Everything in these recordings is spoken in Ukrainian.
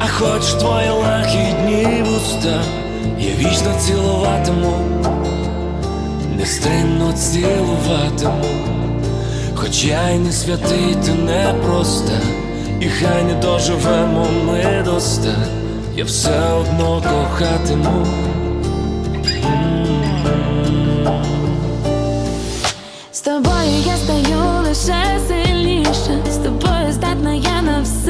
а хочеш твої лагідні вуста, я вічно цілуватиму, нестримно цілуватиму, хоч я й не святий, ти не проста, і хай не доживемо ми до ста, я все одно кохатиму. З тобою я стаю лише сильніше, з тобою здатна я на все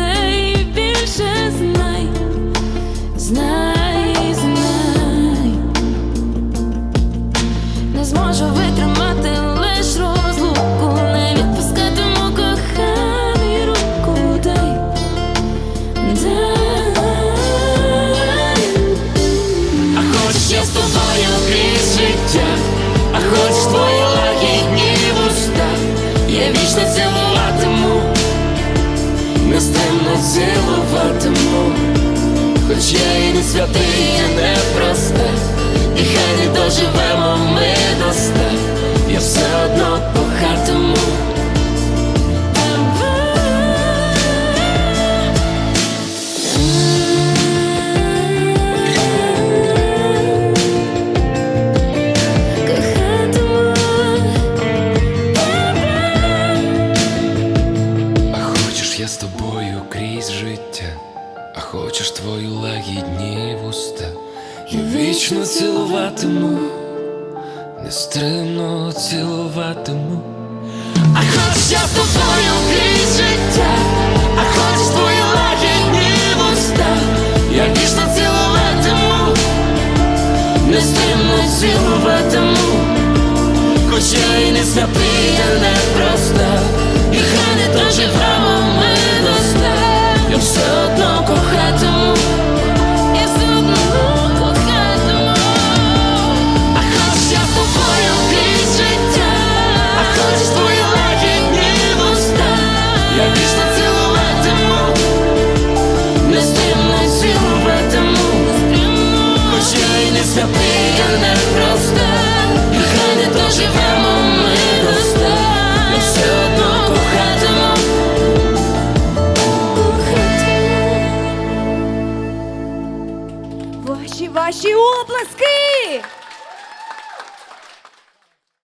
Я з тобою крізь життя, а хоч твої лагідні вуста, я вічно цілуватиму, нестемно цілуватиму, хоч я і не святий, хочеш твою лагідні вуста, я вічно цілуватиму, нестримно цілуватиму. А хочеш я з тобою крізь життя, а хочеш твої лагідні вуста, я вічно цілуватиму, нестримно цілуватиму. Хоч я і не святий, я не проста, Ваші ваші оплески!